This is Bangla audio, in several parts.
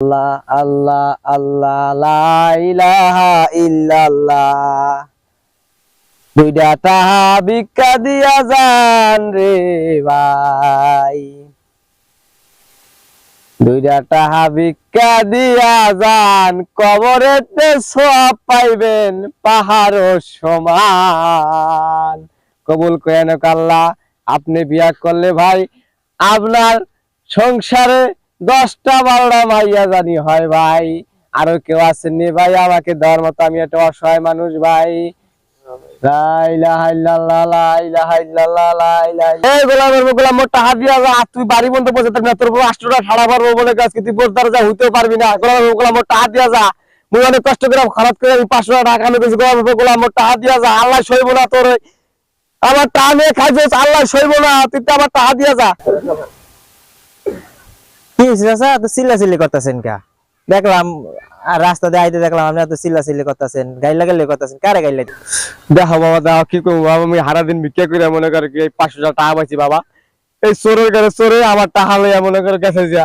আল্লাহ আল্লাহ আল্লাহ, লা ইলাহা ইল্লাল্লাহ। দুইটা তাহা দিয়া যান রে ভাই। দুইটা তাহা দিয়া যান, কবরেতে সব পাইবেন পাহাড় সমান। কবুল করেন আল্লাহ, আপনি বিয়া করলে ভাই, আপনার সংসারে দশটা বারোটা মাইয়া জানি হয় ভাই। আরও কেউ আসেননি ভাই, আমাকে দেওয়ার মতো আমি একটা অসহায় মানুষ ভাই। হইতেও পারবি না। দিয়া যা কষ্ট খরচ আমি টাকা টাকা দিয়া যা আল্লাহ সইব না আমার আল্লাহ সইব না, তুই তো আমার টাকা দিয়া যা। করতেছেন কা? দেখলাম, আর রাস্তা দিয়ে আইতে দেখলাম আপনি এত করতেছেন। করতেছেন, কারে দেখো বাবা, দেখো কি করব? বাবা, আমি হারা দিন ভিক্ষা করে মনে পাঁচশো টাকা পাইছি বাবা। এই চোরের চোরে আমার লইয়া মনে গেছে যা।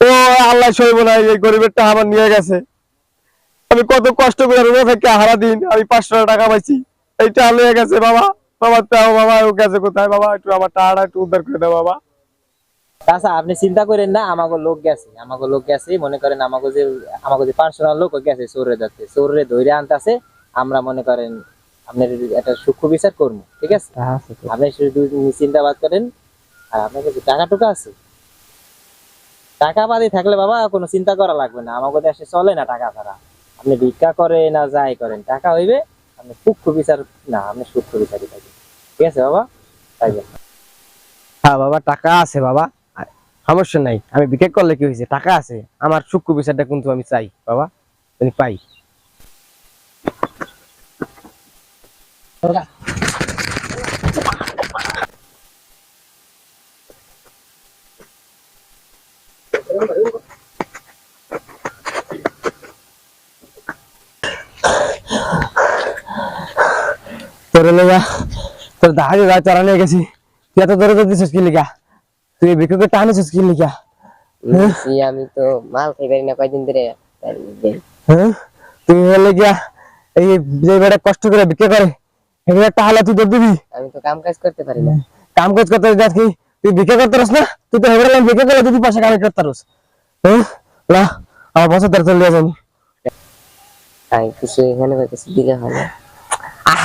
ও আল্লাহ সইব না, এই গরিবের টাকা আমার নিয়ে গেছে। আমি কত কষ্ট করে রোজা থেকে হারা দিন আমি পাঁচশো টাকা পাইছি। এই টাকা লইয়া গেছে বাবা। বাবা তাও বাবা, ও গেছে কোথায়? বাবা, একটু আমার টাকাটা একটু উদ্ধার করে দাও বাবা। চাচা আপনি চিন্তা করেন না আমাকে লোক গেছে আমাকে লোক গেছে মনে করেন আমাকে যে আমাকে যে পার্সোনাল লোক গেছে চোরে যাচ্ছে চোরে ধরে আনতেছে আমরা মনে করেন আপনার একটা সূক্ষ্ম বিচার করব ঠিক আছে? আপনি শুধু চিন্তাবাদ করেন আর আপনার কাছে টাকা টুকা আছে। টাকা বাদে থাকলে বাবা কোনো চিন্তা করা লাগবে না আমাকে দেশে চলে না টাকা ছাড়া। আপনি ভিক্ষা করে না যাই করেন টাকা হইবে আপনি সূক্ষ্ম বিচার না আপনি সূক্ষ্ম বিচারই থাকবে ঠিক আছে বাবা? তাই হ্যাঁ বাবা টাকা আছে বাবা। সমস্যা নাই। আমি বিক্রি করলে কি হয়েছে? টাকা আছে। আমার সূক্ষ্ম বিচারটা কিন্তু আমি চাই, বাবা। আমি পাই। তোর লেগা তোর দাহাজে যা চারা নিয়ে গেছি। তুই এত দূরে তো দিছিস কি লিগা? তুই ভিক্ষুকে টানিছিস কি লিগা জি, আমি তো মাল খাই পারি না কয়দিন ধরে? তাই যে- হ্যাঁ? তুই হলে গিয়া এই যে বেটা কষ্ট করে ভিক্ষা করে এগুলো একটা হালা তুই দৌড় দিবি? আমি তো কাম কাজ করতে পারি না। কাম কাজ করতে যাস কি তুই ভিক্ষা করতে পারস না তুই তো হেবড়ে ভিক্ষা করে তুই পয়সা কামাই করতে পারস হ্যাঁ? লা আমার বছর ধরে চলে যাব তাই কিছু এখানে কিছু দিলে হয় না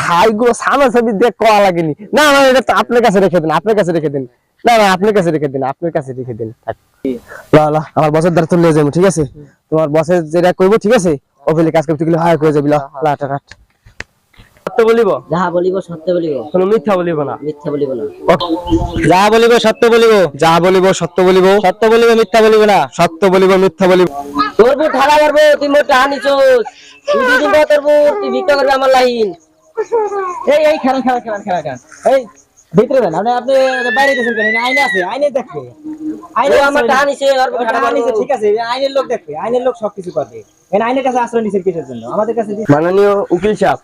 হাই গো সামনে ছবি দেখ কোয়া লাগেনি। না না এটা তো আপনার কাছে রেখে দিন আপনার কাছে রেখে দিন। না না আপনার কাছে রেখে দিন আপনার কাছে রেখে দিন। লা আমার বছর দ্বারা চলে যাব ঠিক আছে? তোমার বসের যেটা করব ঠিক আছে? ওগুলি কাজ করতে গেলে হায় করে যাবি লা লা সত্য বলিব? যাহা বলিব সত্য বলিব। কোনো মিথ্যা বলিব না। মিথ্যা বলিব না। যা বলিব সত্য বলিব। যা বলিব সত্য বলিব। সত্য বলিব মিথ্যা বলিব না। সত্য বলিব মিথ্যা বলিব। তোর বউ ঠাড়া মারবো তুই মোর টাহা নিছোস তুই দুদিন পর তোর তুই ভিক্ষা করবি আমার লাইন। এই এই খেলা খেলা খেলা খেলা খেলা। এই ভিতরে দেন আপনি আপনি বাইরে গেছেন কেন? আইনে আছে আইনে দেখবে। আইনে আমার নিছে টাকা নিছে, ঠিক আছে আইনের লোক দেখবে আইনের লোক সবকিছু করবে। এখানে আইনের কাছে আশ্রয় নিছে কিসের জন্য? আমাদের কাছে মাননীয় উকিল সাহেব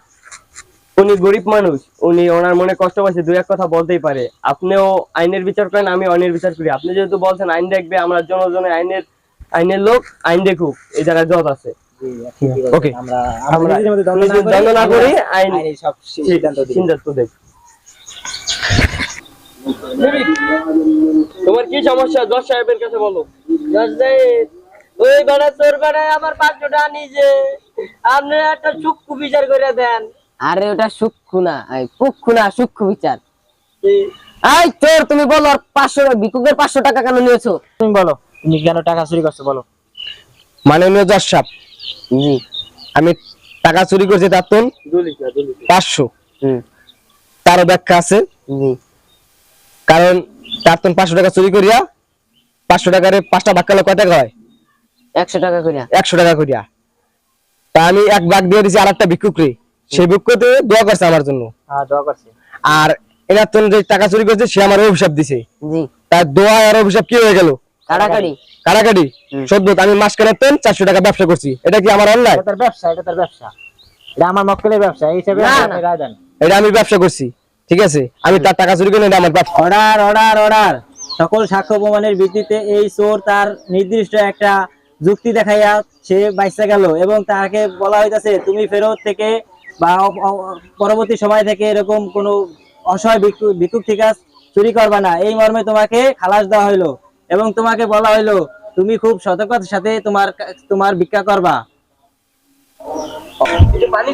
উনি গরিব মানুষ উনি ওনার মনে কষ্ট পাচ্ছে দুই এক কথা বলতেই পারে। আপনিও আইনের বিচার করেন আমি আইনের বিচার করি। আপনি যেহেতু বলছেন আইন দেখবে আমরা জনজনে আইনের আইনের লোক আইন দেখুক এই জায়গায় জজ আছে। ওকে। আমরা আমরা দ্বন্দ্ব না করি আইন সব সিদ্ধান্ত দেখ তোমার কি সমস্যা? জজ সাহেবের কাছে বলো। ওই বেড়া তোর বেড়ায় আমার পাঁচশো টাকা নিজে। আপনি একটা সূক্ষ্ম বিচার করে দেন। আরে ওটা সূক্ষ্ম না পুক্ষ না সূক্ষ্ম বিচার। এই তোর তুমি বলো আর পাঁচশো ভিক্ষুকের পাঁচশো টাকা কেন নিয়েছো? তুমি বলো তুমি কেন টাকা চুরি করছ বলো। মাননীয় জজ সাহেব জি। আমি টাকা চুরি করছি তার তো পাঁচশো। হুম। তারও ব্যাখ্যা আছে? জি। কারণ তার পাঁচশো টাকা চুরি করিয়া পাঁচশো টাকারে পাঁচটা ভাগ করলে কয় টাকা হয়? একশো টাকা করে একশো টাকা করিয়া তা আমি এক ভাগ দিয়ে দিছি আর একটা ভিক্ষুক রে সেই ভিক্ষুতে দোয়া করছে আমার জন্য। হ্যাঁ আর এনার তো যে টাকা চুরি করছে সে আমার অভিশাপ দিছে। তার দোয়া আর অভিশাপ কি হয়ে গেল? কাড়াকাড়ি। সদ্য আমি মাস কেনার তেন চারশো টাকা ব্যবসা করছি। এটা কি আমার অনলাইন এটা ব্যবসা এটা তার ব্যবসা। এটা আমার মক্কেলের ব্যবসা এই হিসাবে এটা আমি ব্যবসা করছি। ঠিক আছে? আমি তার টাকা চুরি করে আমার অর্ডার অর্ডার অর্ডার। সকল সাক্ষ্য প্রমাণের ভিত্তিতে এই চোর তার নির্দিষ্ট একটা যুক্তি দেখাইয়া সে বাইসা গেল এবং তাকে বলা হইতাছে তুমি ফেরত থেকে বা পরবর্তী সময় থেকে এরকম কোনো অসহায় ভিক্ষু- ভিক্ষুক থেকে চুরি করবা না। এই মর্মে তোমাকে খালাস দেওয়া হইল এবং তোমাকে বলা হইল তুমি খুব সতর্কতার সাথে তোমার তোমার ভিক্ষা করবা। পানি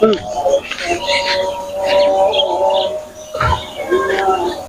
হুম